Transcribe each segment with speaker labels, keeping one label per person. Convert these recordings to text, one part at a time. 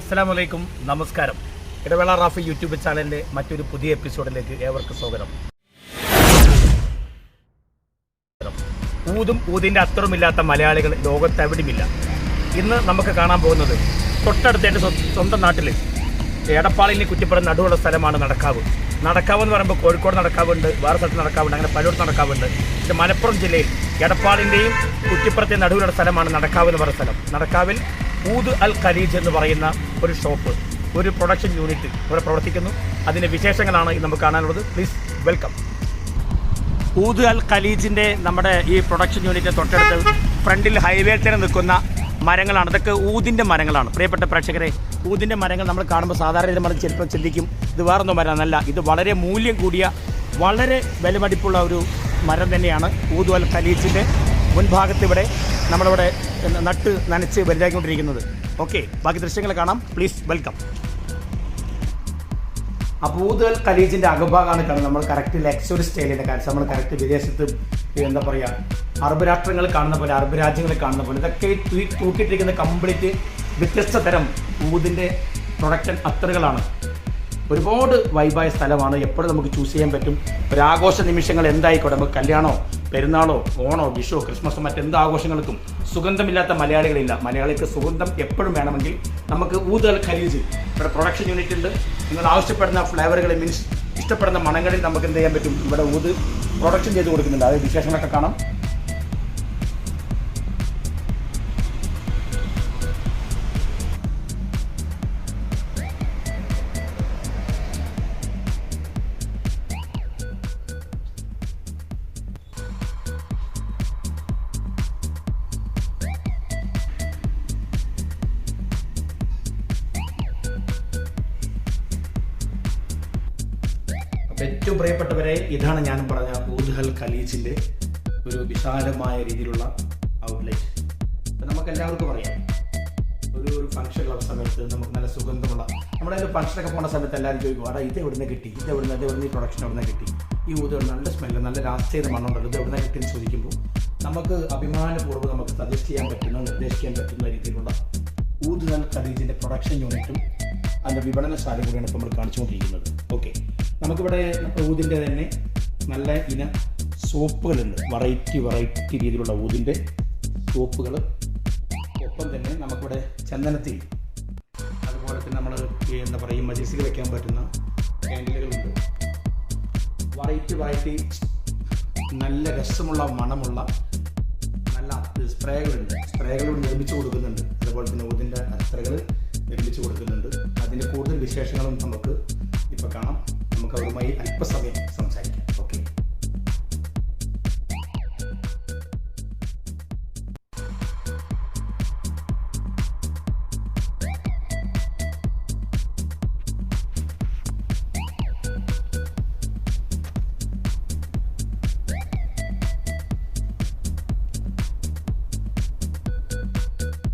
Speaker 1: അസ്സലാമു അലൈക്കും നമസ്കാരം. ഇടവേള റാഫി യൂട്യൂബ് ചാനലിന്റെ മറ്റൊരു പുതിയ എപ്പിസോഡിലേക്ക് ഏവർക്കും സ്വാഗതം. ഊതും ഊതിന്റെ അത്രമില്ലാത്ത മലയാളികൾ ലോകത്തെവിടെയുമില്ല ഇന്ന് നമുക്ക് കാണാൻ പോകുന്നത് തൊട്ടടുത്ത് എന്റെ സ്വന്തം നാട്ടിൽ എടപ്പാളിന് കുറ്റിപ്പുറം നടുവുള്ള സ്ഥലമാണ് നടക്കാവ്. നടക്കാവ് എന്ന് പറയുമ്പോൾ കോഴിക്കോട് നടക്കാവുണ്ട് വേറെ സ്ഥലത്ത് നടക്കാവുണ്ട് അങ്ങനെ പലയിടത്ത് നടക്കാവുണ്ട്. പക്ഷെ മലപ്പുറം ജില്ലയിൽ എടപ്പാളിന്റെയും കുറ്റിപ്പുറത്തെ നടുവിലുള്ള സ്ഥലമാണ് നടക്കാവ് എന്ന് പറയുന്ന സ്ഥലം. നടക്കാവിൽ ഊദ് അൽ ഖലീജ് എന്ന് പറയുന്ന ഒരു ഷോപ്പ് ഒരു പ്രൊഡക്ഷൻ യൂണിറ്റ് ഇവിടെ പ്രവർത്തിക്കുന്നു. അതിന്റെ വിശേഷങ്ങളാണ് നമുക്ക് കാണാനുള്ളത്. പ്ലീസ് വെൽക്കം ഊദ് അൽ ഖലീജിന്റെ നമ്മുടെ ഈ പ്രൊഡക്ഷൻ യൂണിറ്റ് തൊട്ടടുത്ത് ഫ്രണ്ടിൽ ഹൈവേ തന്നെ നിൽക്കുന്ന മരങ്ങളാണ്. ഇതൊക്കെ ഊതിന്റെ മരങ്ങളാണ്. പ്രിയപ്പെട്ട പ്രേക്ഷകരെ ഊതിന്റെ മരങ്ങൾ നമ്മൾ കാണുമ്പോൾ സാധാരണ നമ്മൾ ചിലപ്പോൾ ചിന്തിക്കും ഇത് വേറൊന്നും മരമെന്നല്ല ഇത് വളരെ മൂല്യം കൂടിയ വളരെ വിലമടിപ്പുള്ള ഒരു മരം തന്നെയാണ് ഊദ് അൽ ഖലീജിന്റെ മുൻഭാഗത്ത് ഇവിടെ നമ്മളിവിടെ നട്ട് നനച്ച് വലുതാക്കിക്കൊണ്ടിരിക്കുന്നത് ഓക്കെ ബാക്കി ദൃശ്യങ്ങൾ കാണാം. പ്ലീസ് വെൽക്കം അബൂദൽ ഖലീജിന്റെ അകഭാഗമാണ് കാണുന്നത്. നമ്മൾ കറക്റ്റ് ലക്ഷറി സ്റ്റൈലിന്റെ കാര്യം. നമ്മൾ കറക്റ്റ് വിദേശത്ത് എന്താ പറയുക അറബ് രാഷ്ട്രങ്ങൾ കാണുന്ന പോലെ അറബ് രാജ്യങ്ങൾ കാണുന്ന പോലെ ഇതൊക്കെ തൂക്കിയിട്ടിരിക്കുന്ന കംപ്ലീറ്റ് വ്യത്യസ്ത തരം പൂതിന്റെ പ്രൊഡക്ഷൻ അത്തറുകളാണ് ഒരുപാട് വൈബായ സ്ഥലമാണ്. എപ്പോഴും നമുക്ക് ചൂസ് ചെയ്യാൻ പറ്റും. ഒരു ആഘോഷ നിമിഷങ്ങൾ എന്തായിക്കോട്ടെ? നമുക്ക് കല്യാണോ പെരുന്നാളോ ഓണോ വിഷോ ക്രിസ്മസോ മറ്റെന്ത് ആഘോഷങ്ങൾക്കും സുഗന്ധമില്ലാത്ത മലയാളികളില്ല. മലയാളിക്ക് സുഗന്ധം എപ്പോഴും വേണമെങ്കിൽ നമുക്ക് ഊതൽ ഖരീജ് ഇവിടെ പ്രൊഡക്ഷൻ യൂണിറ്റ് ഉണ്ട്. നിങ്ങൾ ആവശ്യപ്പെടുന്ന ഫ്ലേവറുകൾ മീൻസ് ഇഷ്ടപ്പെടുന്ന മണങ്ങളിൽ നമുക്ക് എന്ത് ചെയ്യാൻ പറ്റും? ഇവിടെ ഊത് പ്രൊഡക്ഷൻ ചെയ്ത് കൊടുക്കുന്നുണ്ട്. അത് വിശേഷങ്ങളൊക്കെ കാണാം. പ്രിയപ്പെട്ടവരെ ഇതാണ് ഞാൻ പറഞ്ഞ ഊജ്ഹൽ ഖലീജിന്റെ ഒരു വിശാലമായ രീതിയിലുള്ള ഔട്ട്ലെറ്റ് അപ്പം നമുക്ക് എല്ലാവർക്കും അറിയാം ഒരു ഒരു ഫംഗ്ഷനുള്ള സമയത്ത് നമുക്ക് നല്ല സുഗന്ധമുള്ള നമ്മുടെ ഒരു ഫംഗ്ഷനൊക്കെ പോകുന്ന സമയത്ത് എല്ലാവരും ചോദിക്കും അടാ ഇത് എവിടുന്ന് കിട്ടി? ഇത് എവിടുന്ന്? ഇത് എവിടുന്ന് ഈ പ്രൊഡക്ഷൻ എവിടുന്ന് കിട്ടി? ഈ ഊത് നല്ല സ്മെല്ല് നല്ല രാഷ്ട്രീയ മണ്ണുണ്ടല്ലോ ഇത് എവിടുന്ന് കിട്ടിയെന്ന് ചോദിക്കുമ്പോൾ നമുക്ക് അഭിമാനപൂർവം നമുക്ക് സജസ്റ്റ് ചെയ്യാൻ പറ്റുന്ന നിർദ്ദേശിക്കാൻ പറ്റുന്ന രീതിയിലുള്ള ഊതുകൾ ഖലീജിന്റെ പ്രൊഡക്ഷൻ യൂണിറ്റും അതിന്റെ വിപണനശാല കൂടിയാണ് ഇപ്പോൾ നമ്മൾ കാണിച്ചുകൊണ്ടിരിക്കുന്നത്. ഓക്കെ നമുക്കിവിടെ ഊതിന്റെ തന്നെ നല്ല ഇന സോപ്പുകളുണ്ട്. വെറൈറ്റി വെറൈറ്റി രീതിയിലുള്ള ഊതിന്റെ സോപ്പുകൾ. ഒപ്പം തന്നെ നമുക്കിവിടെ ചന്ദനത്തിൽ അതുപോലെ തന്നെ നമ്മൾ എന്താ പറയുക മജിസിൽ വെക്കാൻ പറ്റുന്ന കാൻഡിലുകളുണ്ട് വെറൈറ്റി വെറൈറ്റി നല്ല രസമുള്ള മണമുള്ള നല്ല സ്പ്രേകളുണ്ട്. സ്പ്രേകൾ നിർമ്മിച്ചു കൊടുക്കുന്നുണ്ട്. അതുപോലെ തന്നെ ഊതിന്റെ അത്രകൾ നിർമ്മിച്ചു കൊടുക്കുന്നുണ്ട്. അതിന്റെ കൂടുതൽ വിശേഷങ്ങളും നമുക്ക് ഇപ്പോൾ കാണാം. നമുക്ക് അവരുമായി അല്പസമയം സംസാരിക്കാം. ഓക്കെ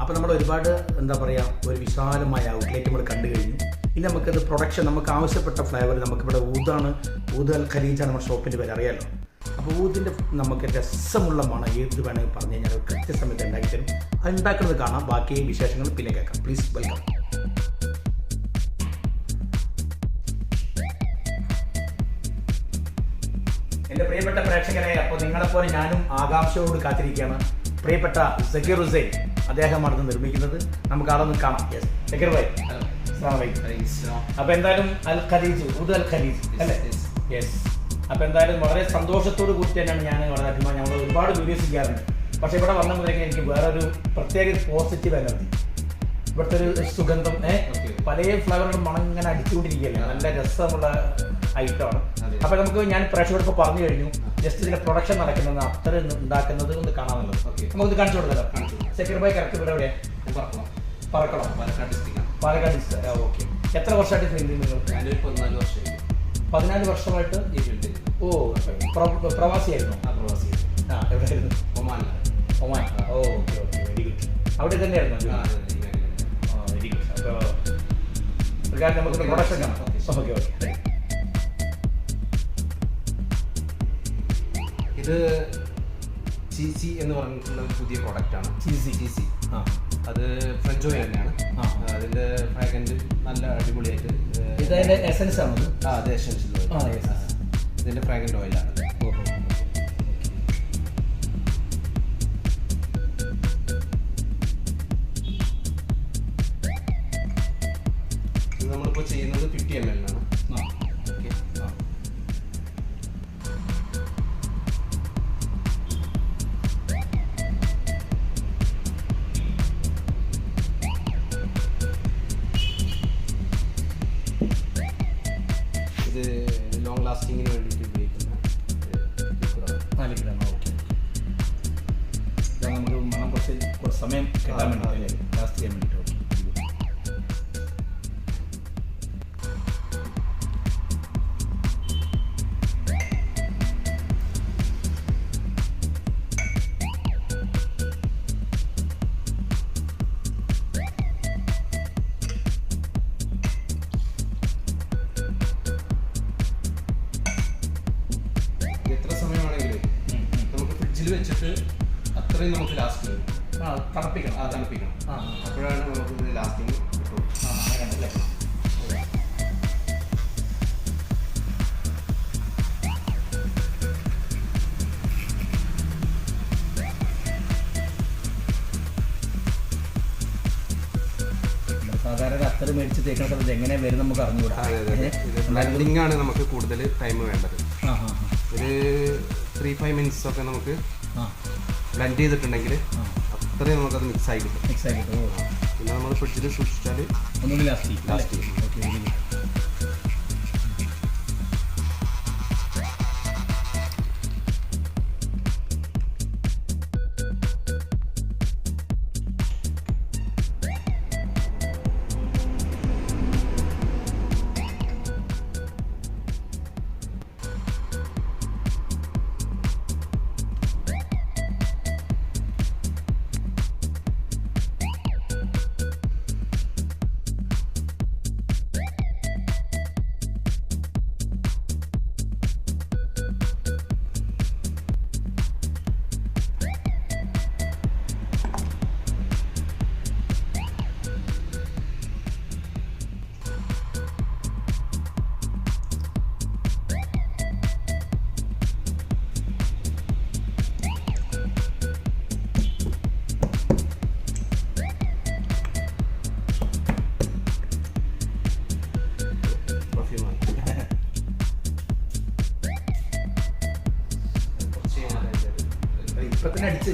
Speaker 1: അപ്പോൾ നമ്മൾ ഒരുപാട് എന്താ പറയുക ഒരു വിശാലമായ ഔട്ട്ലെറ്റ് നമ്മൾ കണ്ടു കഴിഞ്ഞു ഇനി നമുക്കത് പ്രൊഡക്ഷൻ നമുക്ക് ആവശ്യപ്പെട്ട ഫ്ലേവർ നമുക്കിവിടെ ഊതാണ്. ഊത് അൽ ഖലീജാണ് നമ്മുടെ ഷോപ്പിന്റെ പേര് അറിയാലോ? അപ്പോൾ ഊതിന്റെ നമുക്ക് രസമുള്ള മണം ഏത് വേണമെങ്കിൽ പറഞ്ഞു കഴിഞ്ഞാൽ കൃത്യസമയത്ത് ഉണ്ടാക്കി തരും. അത് ഉണ്ടാക്കുന്നത് കാണാം. ബാക്കി വിശേഷങ്ങൾ പിന്നെ കേൾക്കാം. പ്ലീസ് വെൽക്കം എന്റെ പ്രിയപ്പെട്ട പ്രേക്ഷകരെ അപ്പോൾ നിങ്ങളെപ്പോലെ ഞാനും ആകാംക്ഷയോട് കാത്തിരിക്കുകയാണ്. പ്രിയപ്പെട്ട സക്കീർ ഹുസൈൻ അദ്ദേഹമാണ് നിർമ്മിക്കുന്നത്. നമുക്ക് ആളൊന്ന് കാണാം. യെസ് സക്കീർ. അപ്പൊ എന്തായാലും അൽ ഖലീജ് ഉദ് അൽ ഖലീജ് അല്ലേ? യെസ് അപ്പൊ എന്തായാലും വളരെ സന്തോഷത്തോട് കൂടി തന്നെയാണ് ഞാൻ വളരെ അഭിമാനം. ഞങ്ങൾ ഒരുപാട് വീഡിയോസ് ചെയ്യാറുണ്ട്. പക്ഷെ ഇവിടെ വന്ന മുതലേക്ക് എനിക്ക് വേറൊരു പ്രത്യേക പോസിറ്റീവ് എനർജി ഇവിടുത്തെ ഒരു സുഗന്ധം. പല ഫ്ലവറുകളും മണം ഇങ്ങനെ അടിച്ചുകൊണ്ടിരിക്കുകയല്ലേ? നല്ല രസമുള്ള ഐറ്റം
Speaker 2: ആണ്.
Speaker 1: അപ്പൊ നമുക്ക് ഞാൻ പ്രേക്ഷകർക്ക് പറഞ്ഞു കഴിഞ്ഞു. ജസ്റ്റ് ഇതിന്റെ പ്രൊഡക്ഷൻ നടക്കുന്നത് അത്ര ഉണ്ടാക്കുന്നത് ഒന്ന് കാണാമല്ലോ.
Speaker 2: Okay.
Speaker 1: നമുക്ക് കാണിച്ചു
Speaker 2: കൊടുക്കാം.
Speaker 1: സെക്യൂർ ബൈ കറക്റ്റ് ഇവിടെ എവിടെയാണ്
Speaker 2: പറക്കണം?
Speaker 1: പറക്കണം?
Speaker 2: പാലക്കാട് ഡിസ്ട്രിക്റ്റാണ്
Speaker 1: പാലക്കാട് ഓക്കെ. എത്ര വർഷമായിട്ട് ഫീൽഡിൽ നിങ്ങൾ?
Speaker 2: ഞാനൊരു പതിനാല് വർഷമായി.
Speaker 1: പതിനാല് വർഷമായിട്ട്
Speaker 2: ഈ ഫീൽഡിൽ
Speaker 1: ഓ പ്ര- പ്രവാസിയായിരുന്നു.
Speaker 2: ആ പ്രവാസി
Speaker 1: ആ എവിടെയായിരുന്നു?
Speaker 2: ഒമാൻ.
Speaker 1: ഒമാൻ ഓ ഓക്കെ ഓക്കെ. വെരി ഗുഡ് അവിടെ തന്നെയായിരുന്നു വെരി ഗുഡ് അപ്പോൾ ഒരു നമുക്ക് പ്രൊഡക്ഷൻ കാണാം. ഓക്കെ. ഓക്കെ
Speaker 2: ഇത് ചീസി എന്ന് പറഞ്ഞിട്ടുള്ള പുതിയ പ്രോഡക്റ്റ് ആണ്.
Speaker 1: ചീസി
Speaker 2: സി സി
Speaker 1: ആ
Speaker 2: അത് ഫ്രഞ്ച് ഓയിൽ തന്നെയാണ്. അതിന്റെ ഫ്രാഗ്രന്റ് നല്ല അടിപൊളിയായിട്ട് ഇതിന്റെ
Speaker 1: ഇതതിന്റെ എസൻസ് ആണോ
Speaker 2: ആ അത് എസൻഷ്യൽ ഓയിൽ
Speaker 1: ആ, yes, yes.
Speaker 2: ഇതിന്റെ ഫ്രാഗ്രന്റ് ഓയിലാണ് നമ്മളിപ്പോൾ ചെയ്യുന്നത് ഫിഫ്റ്റി എം എൽ ആണ്
Speaker 1: അത്തർ മേടിച്ച് തേക്കുന്ന സ്ഥലത്ത് എങ്ങനെ വരും നമുക്ക് അറിഞ്ഞുകൂടാ?
Speaker 2: ബ്ലെൻഡിങ് ആണ് നമുക്ക് കൂടുതൽ ടൈം വേണ്ടത്. ഒരു ത്രീ ഫൈവ് മിനിറ്റ്സ് ഒക്കെ നമുക്ക് ബ്ലെൻഡ് ചെയ്തിട്ടുണ്ടെങ്കിൽ അത്രയും നമുക്കത് മിക്സ് ആയി കിട്ടും.
Speaker 1: മിക്സ് ഓ.
Speaker 2: പിന്നെ നമ്മൾ ഫ്രിഡ്ജിൽ സൂക്ഷിച്ചാൽ
Speaker 1: ഒന്നുകൂടി ലാസ്റ്റ് ചെയ്യും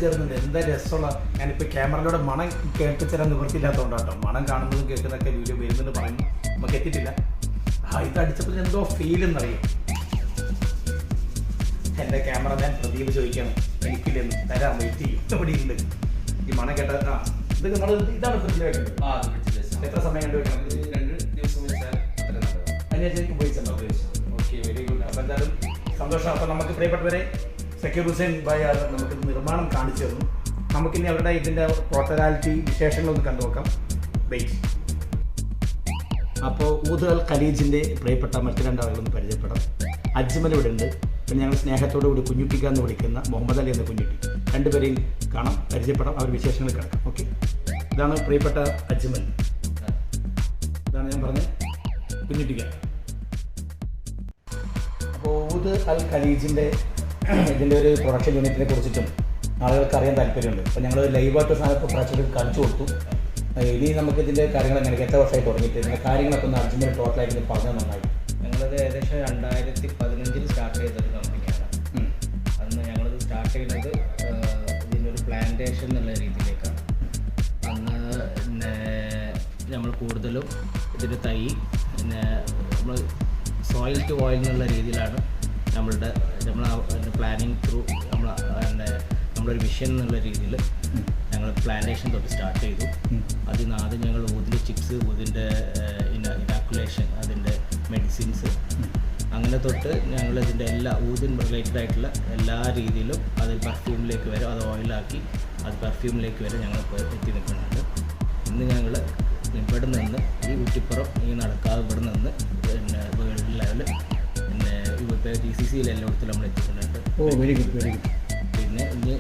Speaker 1: കയറുന്നുണ്ട് എന്താ രസമുള്ള ഞാനിപ്പോൾ ക്യാമറയിലൂടെ മണം കേൾപ്പിച്ചാൽ നിവൃത്തിയില്ലാത്തതുകൊണ്ടാട്ടോ മണം കാണുന്നതും കേൾക്കുന്നതൊക്കെ വീഡിയോ വരുന്നുണ്ട് പറഞ്ഞു നമുക്ക് എത്തിയിട്ടില്ല. ആ ഇത് അടിച്ചപ്പോൾ എന്തോ ഫീൽ എന്നറിയും? എന്റെ ക്യാമറ ഞാൻ പ്രദീപ് ചോദിക്കണം എനിക്കില്ലെന്ന് തരാം വെയിറ്റ് ചെയ്യും. ഇവിടെ ഉണ്ട്. ഈ മണം കേട്ട ആ ഇത് നമ്മൾ ഇതാണ് ഫ്രിഡ്ജിൽ
Speaker 2: ആ
Speaker 1: എത്ര സമയം കണ്ടു വെക്കണം?
Speaker 2: രണ്ട് ദിവസം വെച്ചാൽ അത്ര
Speaker 1: ഉപയോഗിച്ചിട്ടുണ്ടോ ഓക്കെ വെരി ഗുഡ് അപ്പോൾ എന്തായാലും സന്തോഷം. അപ്പോൾ നമുക്ക് പ്രിയപ്പെട്ടവരെ സക്കീർ ഹുസൈൻ ഭായ നമുക്ക് നിർമ്മാണം കാണിച്ചു തന്നു നമുക്കിനി അവരുടെ ഇതിന്റെ പ്രോട്ടലാലിറ്റി വിശേഷങ്ങളൊന്ന് കണ്ടു നോക്കാം. ബേസ് അപ്പോൾ ഊതുകൾ ഖലീജിന്റെ പ്രിയപ്പെട്ട മറ്റു രണ്ടാളുകളൊന്ന് പരിചയപ്പെടാം. അജ്മൽ ഇവിടെ ഉണ്ട്. പിന്നെ ഞങ്ങൾ സ്നേഹത്തോടു കൂടി കുഞ്ഞുട്ടിക്ക എന്ന് വിളിക്കുന്ന മുഹമ്മദ് അലി എന്ന കുഞ്ഞുട്ടി രണ്ടുപേരെയും കാണാം പരിചയപ്പെടാം അവർ വിശേഷങ്ങൾ കിടക്കാം ഓക്കെ ഇതാണ് പ്രിയപ്പെട്ട അജ്മൽ. ഇതാണ് ഞാൻ പറഞ്ഞ കുഞ്ഞുട്ടിക്ക അപ്പോൾ ഊദ് അൽ ഖലീജിന്റെ ഇതിന്റെ ഒരു പ്രൊഡക്ഷൻ യൂണിറ്റിനെ കുറിച്ചിട്ടും ആളുകൾക്ക് അറിയാൻ താല്പര്യമുണ്ട്. അപ്പോൾ ഞങ്ങൾ ലൈവായിട്ട് സാധനം പ്രേക്ഷകർക്ക് കാണിച്ചു കൊടുത്തു. ഇനി നമുക്ക് ഇതിന്റെ കാര്യങ്ങൾ എങ്ങനെ എത്ര വർഷമായി തുടങ്ങിയിട്ട്? ഇതിന്റെ കാര്യങ്ങളൊക്കെ ഒന്ന് അർജുന്റെ ടോട്ടലായിട്ട് പറഞ്ഞാൽ നന്നായി.
Speaker 3: ഞങ്ങളത് ഏകദേശം രണ്ടായിരത്തി പതിനഞ്ചിൽ സ്റ്റാർട്ട് ചെയ്തൊരു കമ്പനിയാണ് അന്ന് ഞങ്ങളത് സ്റ്റാർട്ട് ചെയ്യുന്നത് ഇതിന്റെ ഇതിനൊരു പ്ലാന്റേഷൻ എന്നുള്ള രീതിയിലേക്കാണ്. അന്ന് പിന്നെ നമ്മൾ കൂടുതലും ഇതിന്റെ തൈ പിന്നെ നമ്മൾ സോയിൽ ടു ഓയിൽ എന്നുള്ള രീതിയിലാണ് നമ്മളുടെ നമ്മൾ പ്ലാനിങ് ത്രൂ നമ്മൾ നമ്മളൊരു മിഷൻ എന്നുള്ള രീതിയിൽ ഞങ്ങൾ പ്ലാന്റേഷൻ തൊട്ട് സ്റ്റാർട്ട് ചെയ്തു. അതിൽ നിന്ന് ആദ്യം ഞങ്ങൾ ഊതിന്റെ ചിപ്സ് ഊതിന്റെ ഇനാക്കുലേഷൻ അതിന്റെ മെഡിസിൻസ് അങ്ങനെ തൊട്ട് ഞങ്ങൾ ഇതിന്റെ എല്ലാ ഊതിൻ റിലേറ്റഡ് ആയിട്ടുള്ള എല്ലാ രീതിയിലും അത് പെർഫ്യൂമിലേക്ക് വരെ അത് ഓയിലാക്കി അത് പെർഫ്യൂമിലേക്ക് വരെ ഞങ്ങൾ എത്തി നിൽക്കുന്നുണ്ട്. ഇന്ന് ഞങ്ങൾ ഇവിടെ നിന്ന് ഈ കുറ്റിപ്പുറം ഈ നടക്കാതെ ഇവിടെ നിന്ന് പിന്നെ വേൾഡ് ലെവൽ ഇപ്പോൾ ജി സി സിയിൽ എല്ലായിടത്തും നമ്മൾ എത്തിക്കുന്നുണ്ട്
Speaker 1: ഓ വെരി ഗുഡ് വെരി ഗുഡ്
Speaker 3: പിന്നെ ഇനി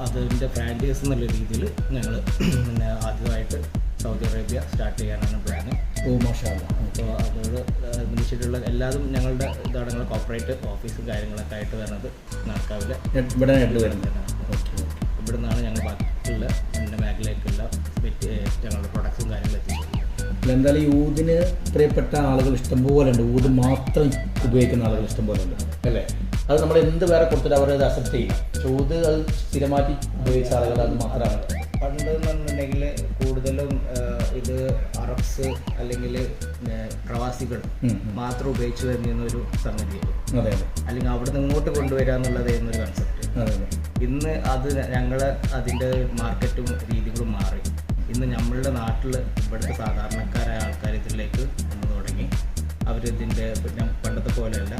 Speaker 3: അതിന്റെ ഫ്രാഞ്ചൈസ് എന്നുള്ള രീതിയിൽ ഞങ്ങൾ പിന്നെ ആദ്യമായിട്ട് സൗദി അറേബ്യ സ്റ്റാർട്ട് ചെയ്യാനാണ് പ്ലാന്
Speaker 1: ഓ മോശമാണ്
Speaker 3: അപ്പോൾ അതോട് ബന്ധിച്ചിട്ടുള്ള എല്ലാതും ഞങ്ങളുടെ ഇതാണ് ഞങ്ങൾ കോപ്പറേറ്റ് ഓഫീസും കാര്യങ്ങളൊക്കെ ആയിട്ട് വരുന്നത് നടക്കാവില്ല
Speaker 1: ഇവിടെ
Speaker 3: ഇവിടെ നിന്നാണ് ഞങ്ങൾ ബാക്കിയുള്ള എന്റെ മേഖലയിലേക്കുള്ള ഞങ്ങളുടെ പ്രൊഡക്ട്സും കാര്യങ്ങളും എത്തിച്ചത്
Speaker 1: എന്തായാലും ഈ ഊതിന് പ്രിയപ്പെട്ട ആളുകൾ ഇഷ്ടംപോലെ ഉണ്ട് ഊത് മാത്രം ഉപയോഗിക്കുന്ന ആളുകൾ ഇഷ്ടംപോലെ ഉണ്ട് അല്ലേ? അത് നമ്മൾ എന്ത് വേറെ കൊടുത്തിട്ട് അവർ അത് അക്സെപ്റ്റ് ചെയ്യും പക്ഷെ ഊത് അത് സ്ഥിരമാറ്റി ഉപയോഗിച്ച ആളുകൾ അത് മാത്രമാണ്.
Speaker 3: പണ്ട് എന്നുണ്ടെങ്കിൽ കൂടുതലും ഇത് അറബ്സ് അല്ലെങ്കിൽ പ്രവാസികൾ. മാത്രം ഉപയോഗിച്ചു വരുന്ന ഒരു സംഗതിയായിരുന്നു അല്ലെങ്കിൽ അവിടെ നിന്ന് ഇങ്ങോട്ട് കൊണ്ടുവരിക എന്നുള്ളത് എന്നൊരു കൺസെപ്റ്റ് ഇന്ന് അത് ഞങ്ങൾ അതിന്റെ മാർക്കറ്റും രീതികളും മാറി. ഇന്ന് നമ്മളുടെ നാട്ടിൽ ഇവിടുത്തെ സാധാരണക്കാരായ ആൾക്കാർ ഇതിലേക്ക് വന്നു തുടങ്ങി. അവരിതിന്റെ പണ്ടത്തെ പോലെയല്ല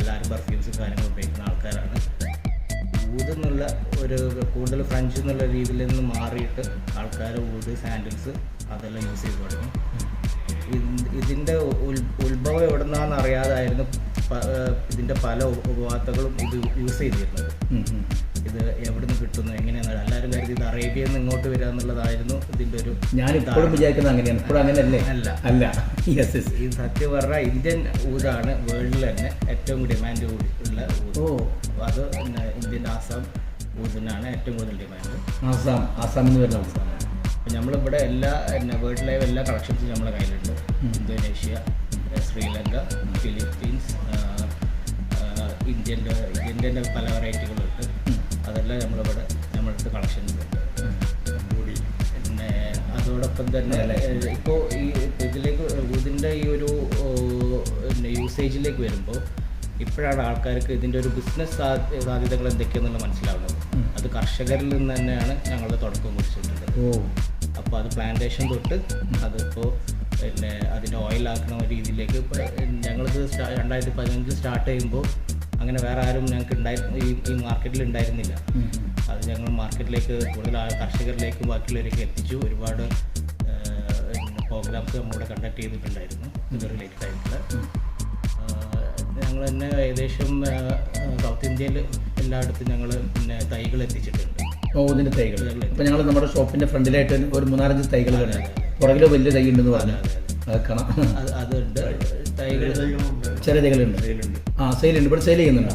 Speaker 3: എല്ലാവരും പെർഫ്യൂംസും കാര്യങ്ങളും ഉപയോഗിക്കുന്ന ആൾക്കാരാണ്. ഊത് എന്നുള്ള ഒരു കൂടുതൽ ഫ്രഞ്ച് എന്നുള്ള രീതിയിൽ നിന്ന് മാറിയിട്ട് ആൾക്കാർ ഊത് സാൻഡിൽസ് അതെല്ലാം യൂസ് ചെയ്ത് തുടങ്ങി. ഇത് ഇതിന്റെ ഉത്ഭവം എവിടെ നിന്നാണെന്ന് അറിയാതായിരുന്നു ഇതിന്റെ പല ഉപവാർത്തകളും ഇത് യൂസ് ചെയ്തിരുന്നത്. ഇത് എവിടെ നിന്ന് കിട്ടുന്നു എങ്ങനെയാണ്? എല്ലാവരും കരുതി ഇത് അറേബ്യയിൽ നിന്ന് ഇങ്ങോട്ട് വരിക എന്നുള്ളതായിരുന്നു ഇതിന്റെ ഒരു
Speaker 1: ഞാൻ ഇപ്പോഴും വിചാരിക്കുന്നത് അങ്ങനെയാണ്. ഇപ്പോഴും അങ്ങനെയല്ലേ?
Speaker 3: അല്ല.
Speaker 1: അല്ല. യെസ് യെസ്
Speaker 3: ഈ സത്യം പറഞ്ഞാൽ ഇന്ത്യൻ ഊതാണ് വേൾഡിൽ തന്നെ ഏറ്റവും ഡിമാൻഡ് ഉള്ള ഊത്
Speaker 1: ഓ.
Speaker 3: അത് ഇന്ത്യൻ ആസാം ഊതിനാണ് ഏറ്റവും കൂടുതൽ ഡിമാൻഡ്.
Speaker 1: ആസാം ആസാം എന്ന് വരുന്ന ആസാം.
Speaker 3: അപ്പം നമ്മളിവിടെ എല്ലാ പിന്നെ വേൾഡ് ലൈവ് എല്ലാ കളക്ഷൻസും നമ്മളെ കയ്യിലുണ്ട്. ഇന്തോനേഷ്യ ശ്രീലങ്ക ഫിലിപ്പീൻസ് ഇന്ത്യന്റെ ഇന്ത്യന്റെ പല വെറൈറ്റികളുണ്ട് അതെല്ലാം നമ്മളിവിടെ നമ്മളടുത്ത് കളക്ഷൻ ഉണ്ട്. പിന്നെ അതോടൊപ്പം തന്നെ ഇപ്പോൾ ഈ ഇതിലേക്ക് ഇതിന്റെ ഈ ഒരു പിന്നെ യൂസേജിലേക്ക് വരുമ്പോൾ ഇപ്പോഴാണ് ആൾക്കാർക്ക് ഇതിന്റെ ഒരു ബിസിനസ് സാധ്യതകൾ എന്തൊക്കെയാണെന്നുള്ള മനസ്സിലാവുന്നത്. അത് കർഷകരിൽ നിന്ന് തന്നെയാണ് ഞങ്ങളുടെ തുടക്കം കുറിച്ചിട്ടുള്ളത് അപ്പോൾ അത് പ്ലാന്റേഷൻ തൊട്ട് അതിപ്പോൾ പിന്നെ അതിന്റെ ഓയിലാക്കണ രീതിയിലേക്ക് ഇപ്പോൾ ഞങ്ങളിത് രണ്ടായിരത്തി പതിനഞ്ചിൽ സ്റ്റാർട്ട് ചെയ്യുമ്പോൾ അങ്ങനെ വേറെ ആരും ഞങ്ങൾക്ക് ഉണ്ടായി ഈ ഈ മാർക്കറ്റിൽ ഉണ്ടായിരുന്നില്ല. അത് ഞങ്ങൾ മാർക്കറ്റിലേക്ക് കൂടുതൽ ആ കർഷകരിലേക്കും ബാക്കിയുള്ളവരേക്ക് എത്തിച്ചു. ഒരുപാട് പ്രോഗ്രാംസ് നമ്മളിവിടെ കണ്ടക്ട് ചെയ്തിട്ടുണ്ടായിരുന്നു. ഇത് റിലേറ്റഡ് ആയിട്ടുള്ള. ഞങ്ങൾ തന്നെ ഏകദേശം സൗത്ത് ഇന്ത്യയിൽ എല്ലായിടത്തും ഞങ്ങൾ പിന്നെ തൈകൾ എത്തിച്ചിട്ടുണ്ട്.
Speaker 1: ഓ ഇതിന്റെ തൈകൾ. ഇപ്പം ഞങ്ങൾ നമ്മുടെ ഷോപ്പിന്റെ ഫ്രണ്ടിലായിട്ട് ഒരു മൂന്നാലഞ്ച് തൈകൾ കണ്ടു. പുറകിലോ വലിയ തൈ ഉണ്ടെന്ന് പറഞ്ഞു. അത് കാണാം.
Speaker 3: അത് അതുണ്ട് തൈകൾ
Speaker 1: ചെറിയ തൈകളുണ്ട് ആ സെയിൽ ഉണ്ട് ഇവിടെ സെയിൽ ചെയ്യുന്നുണ്ട്.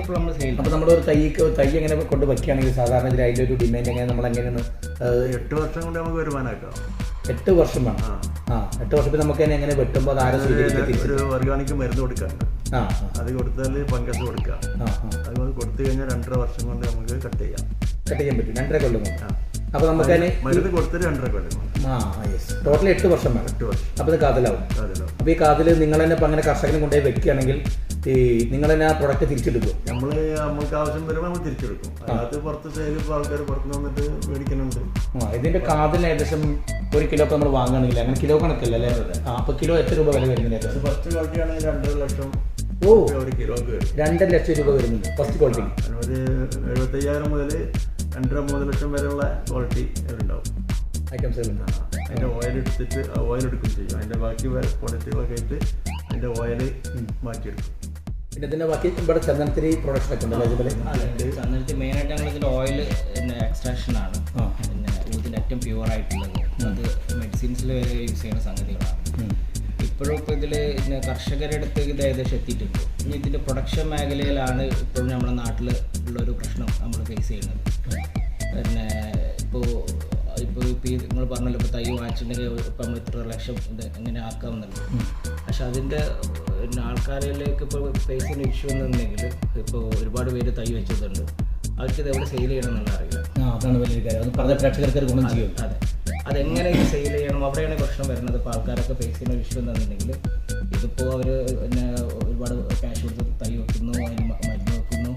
Speaker 3: അപ്പൊ നമ്മൾ
Speaker 1: നമ്മുടെ ഒരു തൈക്ക് തൈ എങ്ങനെ കൊണ്ട് വയ്ക്കുകയാണെങ്കിൽ സാധാരണ ഇതിൽ അതിന്റെ ഒരു ഡിമാൻഡ് എങ്ങനെ നമ്മൾ എങ്ങനെയാണ്
Speaker 4: എട്ട് വർഷം കൊണ്ട് നമുക്ക് വരുമാനമാക്കാം
Speaker 1: എട്ട് വർഷം വേണം. ആ. എട്ട് വർഷത്തിൽ നമുക്ക് തന്നെ എങ്ങനെ വെട്ടുമ്പോൾ അത് ആരെ
Speaker 4: ഓർഗാനിക് മരുന്ന് കൊടുക്കാറുണ്ട് അത് കൊടുത്താൽ പങ്കസ് കൊടുക്കാം. അത് കൊടുത്തു കഴിഞ്ഞാൽ രണ്ടര വർഷം കൊണ്ട് നമുക്ക് കട്ട് ചെയ്യാം.
Speaker 1: കട്ട് ചെയ്യാൻ പറ്റും. രണ്ടര കൊല്ലം കൊണ്ട്
Speaker 4: ആ.
Speaker 1: അപ്പൊ നമുക്ക്
Speaker 4: മരുന്ന് കൊല്ലം
Speaker 1: ആ യെസ് ടോട്ടൽ എട്ട് വർഷം വേണം.
Speaker 4: എട്ട് വർഷം.
Speaker 1: അപ്പൊ ഇത് കാതലാവും. അപ്പൊ ഈ കാതിൽ നിങ്ങൾ തന്നെ ഇപ്പൊ അങ്ങനെ കർഷകനെ കൊണ്ടുപോയി വെക്കുകയാണെങ്കിൽ ഈ നിങ്ങൾ തന്നെ ആ പ്രൊഡക്റ്റ് തിരിച്ചെടുക്കും
Speaker 4: നമ്മൾ നമുക്ക് ആവശ്യം വരുമ്പോൾ നമ്മൾ തിരിച്ചെടുക്കും. അത് പുറത്ത് സെയിൽ ഇപ്പോൾ ആൾക്കാർ പുറത്ത് വന്നിട്ട് മേടിക്കുന്നുണ്ട്.
Speaker 1: ആ ഇതിന്റെ കാതിന് ഏകദേശം ഒരു കിലോ ഒക്കെ നമ്മൾ വാങ്ങുകയാണെങ്കിൽ അങ്ങനെ കിലോ കണക്കല്ല അല്ലേ? ആ അപ്പൊ കിലോ എത്ര രൂപ വില വരുന്നത്
Speaker 4: ഫസ്റ്റ് ക്വാളിറ്റി ആണെങ്കിൽ രണ്ടര ലക്ഷം
Speaker 1: ഓ.
Speaker 4: ഒരു കിലോക്ക് വരും.
Speaker 1: രണ്ടര ലക്ഷം രൂപ വരുന്നുണ്ട്. ഫസ്റ്റ് ക്വാളിറ്റി
Speaker 4: ഒരു എഴുപത്തയ്യായിരം മുതൽ രണ്ടര മൂന്ന് ലക്ഷം വരെയുള്ള ക്വാളിറ്റി ഉണ്ടാവും അതിന്റെ ഓയിൽ എടുത്തിട്ട് ഓയിൽ എടുക്കും ചെയ്യും. അതിന്റെ ബാക്കി ക്വാളിറ്റികളൊക്കെ ആയിട്ട് അതിന്റെ ഓയിൽ മാറ്റിയെടുക്കും.
Speaker 1: പിന്നെ ഇതിന്റെ ബാക്കി ഇവിടെ ചന്ദനത്തിരി പ്രൊഡക്ഷൻ ഒക്കെ ഉണ്ടല്ലോ ഇതുപോലെ
Speaker 3: ചന്ദനത്തിൽ മെയിനായിട്ട് ഞങ്ങൾ ഇതിന്റെ ഓയിൽ ആണ്. പിന്നെ ഊതിന് ഏറ്റവും പ്യുവർ ആയിട്ടുള്ളത്. അത് മെഡിസിൻസിൽ വരെ യൂസ് ചെയ്യുന്ന സംഗതികളാണ്. ഇപ്പോഴും ഇപ്പോൾ ഇതിൽ പിന്നെ കർഷകരുടെ അടുത്തേക്ക് ഇത് ഏകദേശം എത്തിയിട്ടുണ്ട്. ഇനി ഇതിന്റെ പ്രൊഡക്ഷൻ മേഖലയിലാണ് ഇപ്പോഴും നമ്മുടെ നാട്ടിൽ ഉള്ളൊരു പ്രശ്നം നമ്മൾ ഫേസ് ചെയ്യുന്നത്. പിന്നെ ഇപ്പോൾ ഇപ്പോൾ ഇപ്പോൾ നിങ്ങൾ പറഞ്ഞല്ലോ ഇപ്പോൾ തൈ വാങ്ങിച്ചിട്ടുണ്ടെങ്കിൽ ഇപ്പം നമ്മൾ ഇത്ര ലക്ഷം ഇത് എങ്ങനെ ആക്കാമെന്നുള്ളത്. പക്ഷെ അതിന്റെ പിന്നെ ആൾക്കാരിലേക്ക് ഇപ്പോൾ ഫേസ് ചെയ്യുന്ന ഇഷ്യൂ എന്നുണ്ടെങ്കിൽ ഇപ്പോൾ ഒരുപാട് പേര് തൈ വെച്ചിട്ടുണ്ട് അവർക്ക് ഇത് എവിടെ സെയിൽ ചെയ്യണം എന്നുള്ള അറിയില്ല
Speaker 1: ആ അതാണ് വലിയൊരു കാര്യം. അത് പറഞ്ഞ പ്രേക്ഷകർക്ക് ഗുണം ചെയ്യും
Speaker 3: അതെ. അതെങ്ങനെ സെയിൽ ചെയ്യണം? അവിടെയാണ് പ്രശ്നം വരുന്നത്. ഇപ്പോൾ ആൾക്കാരൊക്കെ ഫേസ് ചെയ്യുന്ന ഇഷ്യൂ എന്താണെന്നുണ്ടെങ്കിൽ ഇതിപ്പോൾ അവർ പിന്നെ ഒരുപാട് ക്യാഷ് കൊടുത്ത് തൈ വെക്കുന്നു അതിന് മരുന്ന് വെക്കുന്നു.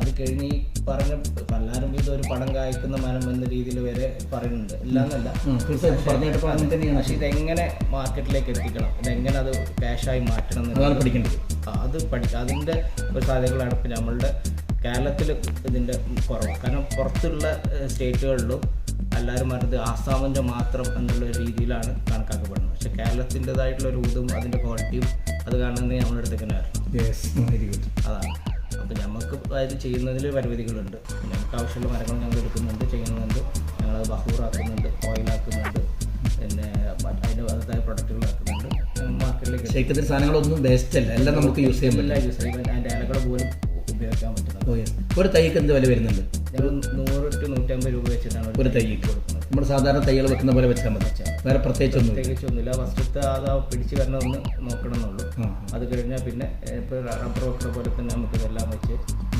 Speaker 3: അത് കഴിഞ്ഞ് ഈ പറഞ്ഞ എല്ലാവരും ഇത് ഒരു പടം കായ്ക്കുന്ന മരം എന്ന രീതിയിൽ വരെ പറയുന്നുണ്ട്. ഇല്ലാന്നല്ല.
Speaker 1: പറഞ്ഞിട്ടപ്പോൾ അങ്ങനെ തന്നെയാണ്.
Speaker 3: പക്ഷേ ഇതെങ്ങനെ മാർക്കറ്റിലേക്ക് എത്തിക്കണം? ഇതെങ്ങനെ അത് ക്യാഷായി മാറ്റണം എന്നുള്ളത്
Speaker 1: പഠിക്കേണ്ടത്.
Speaker 3: അത് പഠിക്കുക അതിന്റെ ഒരു സാധ്യതകളാണ് ഇപ്പം നമ്മളുടെ കേരളത്തിൽ ഇതിന്റെ കുറവ്. കാരണം പുറത്തുള്ള സ്റ്റേറ്റുകളിലും എല്ലാവരും പറഞ്ഞത് ആസാമിന്റെ മാത്രം എന്നുള്ള രീതിയിലാണ് കണക്കാക്കപ്പെടുന്നത്. പക്ഷേ കേരളത്തിന്റെതായിട്ടുള്ള ഒരു ഇതും അതിന്റെ ക്വാളിറ്റിയും അത് കാണുന്നത് നമ്മുടെ അടുത്തേക്ക് തന്നെ വരണം.
Speaker 1: യെസ് വെരി ഗുഡ്
Speaker 3: അതാണ്. അപ്പോൾ നമുക്ക് അത് ചെയ്യുന്നതിൽ പരിമിതികളുണ്ട്. നമുക്ക് ആവശ്യമുള്ള മരങ്ങൾ ഞങ്ങൾ എടുക്കുന്നുണ്ട് ചെയ്യുന്നുണ്ട്. ഞങ്ങൾ ബഹൂറാക്കുന്നുണ്ട് ഓയിലാക്കുന്നുണ്ട് പിന്നെ അതിന്റെ അതായ പ്രൊഡക്റ്റുകളാക്കുന്നുണ്ട് മാർക്കറ്റിലേക്ക്
Speaker 1: ശരിക്കത്തിൽ സാധനങ്ങളൊന്നും വേസ്റ്റ് അല്ല. എല്ലാം നമുക്ക് യൂസ് ചെയ്യാൻ
Speaker 3: പറ്റില്ല
Speaker 1: പറ്റും.
Speaker 3: യൂസ് ചെയ്യുമ്പോൾ അതിന്റെ ഇലകൾ പോലും ഉപയോഗിക്കാൻ പറ്റുന്നത്
Speaker 1: yes. ഒരു തൈക്ക് എന്ത് വില വരുന്നുണ്ട്?
Speaker 3: ഞങ്ങൾ നൂറ് നൂറ്റമ്പത് രൂപ വെച്ചിട്ടാണ്
Speaker 1: ഒരു തൈ
Speaker 3: കൊടുക്കുന്നത്.
Speaker 1: നമ്മൾ സാധാരണ തൈകൾ വെക്കുന്ന പോലെ വെച്ചാൽ മതി. വേറെ പ്രത്യേകിച്ചൊന്നും
Speaker 3: പ്രത്യേകിച്ചൊന്നുമില്ല. ഫസ്റ്റത്തെ അത് ഒന്ന് നോക്കണം എന്നുള്ളൂ അത് കഴിഞ്ഞാൽ പിന്നെ ഇപ്പോൾ റബ്ബർ വെക്കുന്ന പോലെ തന്നെ നമുക്ക് ഇതെല്ലാം വെച്ച്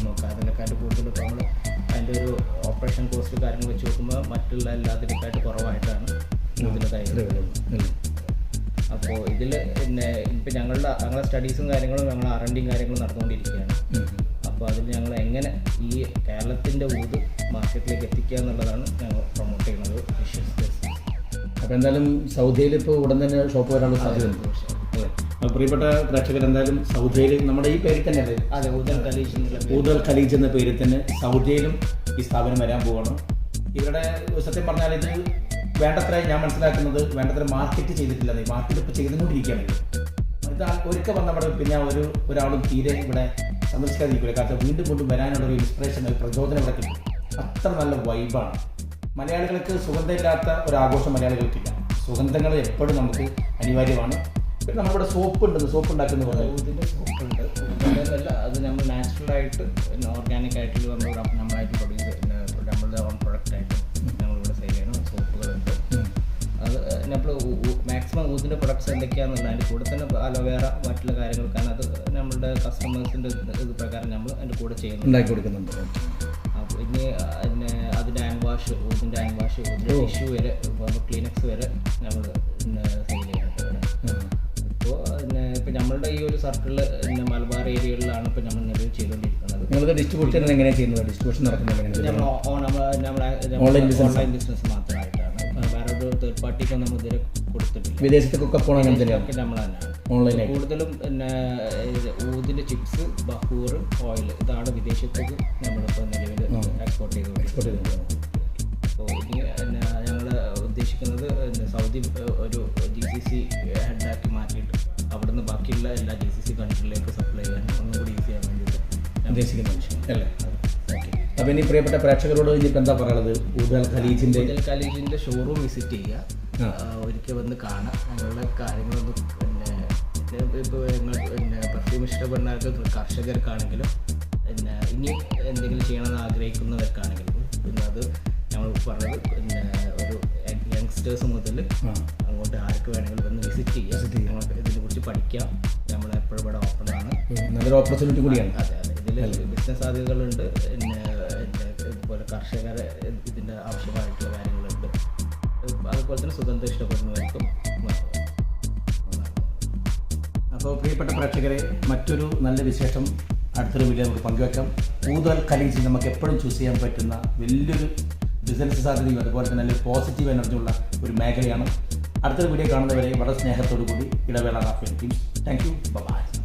Speaker 3: നോക്കാം. അതിനെക്കാട്ട് കൂടുതൽ നമ്മൾ അതിന്റെ ഒരു ഓപ്പറേഷൻ കോസ്റ്റ് കാര്യങ്ങൾ വെച്ച് നോക്കുമ്പോൾ മറ്റുള്ള എല്ലാത്തിനെക്കാട്ട് കുറവായിട്ടാണ് ഇതിന് തൈകൾ അപ്പോൾ ഇതിൽ പിന്നെ ഇപ്പം ഞങ്ങളുടെ ഞങ്ങളുടെ സ്റ്റഡീസും കാര്യങ്ങളും ഞങ്ങൾ ആർ എൻ ഡിയും കാര്യങ്ങളും നടന്നുകൊണ്ടിരിക്കുകയാണ്. അപ്പോൾ അതിൽ ഞങ്ങൾ എങ്ങനെ ഈ കേരളത്തിന്റെ ഊത് മാർക്കറ്റിലേക്ക് എത്തിക്കുക എന്നുള്ളതാണ് ഞങ്ങൾ പ്രൊമോട്ട് ചെയ്യുന്നത്
Speaker 1: അപ്പോൾ എന്തായാലും സൗദിയിൽ ഇപ്പോൾ ഉടൻ തന്നെ ഷോപ്പ് വരാനുള്ള സാധ്യതയുണ്ട് അപ്പോൾ പ്രിയപ്പെട്ട പ്രേക്ഷകർ എന്തായാലും സൗദിയിൽ നമ്മുടെ ഈ പേരിൽ തന്നെയല്ലേ
Speaker 3: അതെ ഊതൽ ഖലീജ്
Speaker 1: ഊദൽ ഖലീജ് എന്ന പേരിൽ തന്നെ സൗദിയിലും ഈ സ്ഥാപനം വരാൻ പോവാണ്. ഇവരുടെ സത്യം പറഞ്ഞാൽ ഇത് വേണ്ടത്ര ഞാൻ മനസ്സിലാക്കുന്നത് വേണ്ടത്ര മാർക്കറ്റ് ചെയ്തിട്ടില്ല. മാർക്കറ്റ് ഇപ്പോൾ ചെയ്തുകൊണ്ടിരിക്കുകയാണ്. ഇത്. ഒരിക്കൽ വന്ന നമ്മുടെ പിന്നെ ഒരു ഒരാളും തീരെ ഇവിടെ സന്ദർശിക്കാതിരിക്കില്ല കാരണം വീണ്ടും വീണ്ടും വരാനുള്ള ഒരു ഇൻസ്പിറേഷൻ ഒരു പ്രചോദനം ഇവിടെ കിട്ടും. അത്ര നല്ല വൈബാണ് മലയാളികൾക്ക് സുഗന്ധമില്ലാത്ത ഒരു ആഘോഷം മലയാളികൾക്കില്ല സുഗന്ധങ്ങൾ എപ്പോഴും നമുക്ക് അനിവാര്യമാണ്. പിന്നെ നമ്മുടെ സോപ്പ് ഉണ്ട് സോപ്പ് ഉണ്ടാക്കുന്ന ഇതിന്റെ
Speaker 3: സോപ്പ് ഉണ്ട്. അല്ല അത് നമ്മൾ നാച്ചുറലായിട്ട് ഓർഗാനിക് ആയിട്ട് നമ്മളായിട്ട് പ്രൊഡ്യൂസ് നമ്മളുടെ ഓൺ പ്രൊഡക്റ്റ് ആയിട്ട് നമ്മൾ അത് നമ്മൾ മാക്സിമം ഊതിന്റെ പ്രൊഡക്ട്സ് എന്തൊക്കെയാണെന്നുള്ള അതിന്റെ കൂടെ തന്നെ അലോവേറ മറ്റുള്ള കാര്യങ്ങൾക്കാണ് അത് നമ്മളുടെ കസ്റ്റമേഴ്സിന്റെ ഇത് പ്രകാരം നമ്മൾ അതിന്റെ കൂടെ ചെയ്യുന്നുണ്ട്.
Speaker 1: ഉണ്ടാക്കി കൊടുക്കുന്നുണ്ട്.
Speaker 3: അപ്പോൾ ഇനി പിന്നെ അതിന്റെ ഹാൻഡ് വാഷ് ഊതിന്റെ ഹാൻഡ് വാഷ് ഊതിന്റെ ടിഷ്യൂ വരെ ക്ലീനക്സ് വരെ നമ്മൾ സെയിൽ ചെയ്യുന്നുണ്ട് അപ്പോൾ പിന്നെ ഇപ്പം നമ്മളുടെ ഈ ഒരു സർക്കിളിൽ പിന്നെ മലബാർ ഏരിയകളിലാണ് ഇപ്പോൾ നമ്മൾ നിലവിൽ ചെയ്തുകൊണ്ടിരിക്കുന്നത്.
Speaker 1: നിങ്ങൾക്ക് ഡിസ്ട്രിബ്യൂഷൻ എങ്ങനെയാണ് ചെയ്യുന്നത്? ഡിസ്ട്രിബ്യൂഷൻ നടക്കുന്നത്
Speaker 3: ഓൺലൈൻ ബിസിനസ് തേർഡ് പാർട്ടിക്ക് നമ്മൾ ഇതുവരെ കൊടുത്തിട്ടില്ല.
Speaker 1: വിദേശത്തേക്കൊക്കെ പോകണം അങ്ങനെ തന്നെയാണ്?
Speaker 3: നമ്മൾ തന്നെയാണ്
Speaker 1: ഓൺലൈനായിട്ട്
Speaker 3: കൂടുതലും പിന്നെ ഊതിന്റെ ചിപ്സ് ബഹൂർ ഓയിൽ ഇതാണ് വിദേശത്തേക്ക് നമ്മളിപ്പോൾ നിലവിൽ എക്സ്പോർട്ട് ചെയ്തുകൊണ്ടിരിക്കുന്നത് അപ്പോൾ ഇനി ഞങ്ങൾ ഉദ്ദേശിക്കുന്നത് സൗദി ഒരു ജി സി സി ഹെഡാക്കി മാറ്റിയിട്ട് അവിടുന്ന് ബാക്കിയുള്ള എല്ലാ ജി സി സി കൺട്രിയിലേക്ക് സപ്ലൈ ചെയ്യാൻ ഒന്നും കൂടി ഈസി ചെയ്യാൻ വേണ്ടിയിട്ട് ഉദ്ദേശിക്കുന്ന
Speaker 1: ഉദ്ദേശിക്കുന്നുണ്ട് അല്ലേ? അപ്പോൾ ഇനി പ്രിയപ്പെട്ട പ്രേക്ഷകരോട് ഇനിയിപ്പോൾ എന്താ പറയുന്നത് ഊതൽ ഖലീജിന്റെ
Speaker 3: ഊതൽ ഖലീജിന്റെ ഷോറൂം വിസിറ്റ് ചെയ്യുക. ഒരിക്കൽ വന്ന് കാണാം. ഞങ്ങളുടെ കാര്യങ്ങളൊന്നും പിന്നെ ഇപ്പോൾ പിന്നെ പെർഫ്യൂം ഇഷ്ടപ്പെടുന്നവർക്ക് കർഷകർക്കാണെങ്കിലും പിന്നെ ഇനി എന്തെങ്കിലും ചെയ്യണമെന്ന് ആഗ്രഹിക്കുന്നവർക്കാണെങ്കിലും പിന്നെ അത് നമ്മൾ പറഞ്ഞത് പിന്നെ ഒരു യങ്സ്റ്റേഴ്സ് മുതൽ അങ്ങോട്ട് ആർക്ക് വേണമെങ്കിലും വന്ന് വിസിറ്റ് ചെയ്യാം
Speaker 1: Visit
Speaker 3: ഇതിനെ കുറിച്ച് പഠിക്കാം. നമ്മൾ എപ്പോഴും ഇവിടെ ഓപ്പൺ ആണ്.
Speaker 1: നല്ലൊരു ഓപ്പർച്യൂണിറ്റി കൂടിയാണ്.
Speaker 3: അതെ അതെ. ഇതിൽ ബിസിനസ് സാധ്യതകളുണ്ട് പിന്നെ കർഷകരെ ഇതിന്റെ ആവശ്യമായിട്ടുള്ള കാര്യങ്ങളുണ്ട്. അതുപോലെ തന്നെ സുഗന്ധം ഇഷ്ടപ്പെടുന്നവർക്കും
Speaker 1: അപ്പോൾ പ്രിയപ്പെട്ട പ്രേക്ഷകരെ മറ്റൊരു നല്ല വിശേഷം അടുത്തൊരു വീഡിയോ നമുക്ക് പങ്കുവെക്കാം. കൂടുതൽ ഖലീജ് നമുക്ക് എപ്പോഴും ചൂസ് ചെയ്യാൻ പറ്റുന്ന വലിയൊരു ബിസിനസ് സാധ്യതയും അതുപോലെ തന്നെ നല്ലൊരു പോസിറ്റീവ് എനർജി ഉള്ള ഒരു മേഖലയാണ്. അടുത്തൊരു വീഡിയോ കാണുന്നവരെ വളരെ സ്നേഹത്തോടു കൂടി ഇടവേള half team thank you bye